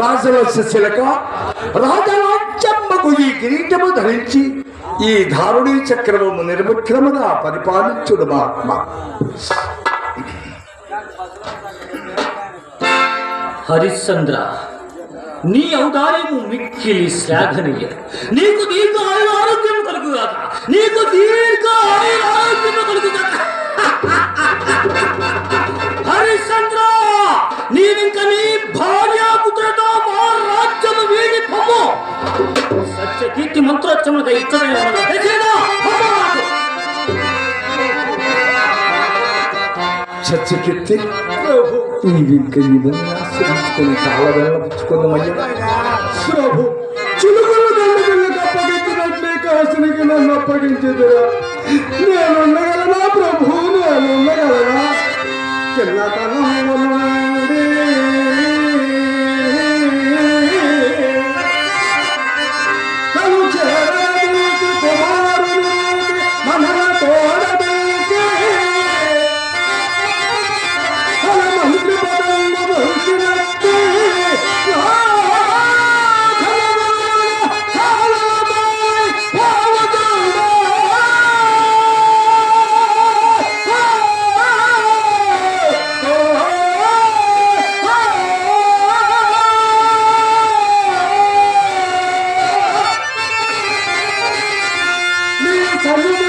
రాజవలస శిలక రాజరాజ్యమ్మకు ఈ కిరీటము ధరించి ఈ ధారుణి చక్రము నిర్విక్రముగా పరిపాలించుడు మహాత్మ. హరిశ్చంద్ర నీ ఔదార్యము మిక్కిలి శ్లాఘనీయ. నీకు దీర్ఘ ఆయుర ఆరోగ్యం కలుగుగాక. నీకు దీర్ఘ ఆయుర దక్షములు ఇచ్చిన చచ్చికెత్తి నీవింక నిధులను ఆశ్రయించుకొని చాలా అప్పగించేదిరా నేనుండగలనా ప్రభు నేనుండగలనా చిన్నతనం వలన Jadi.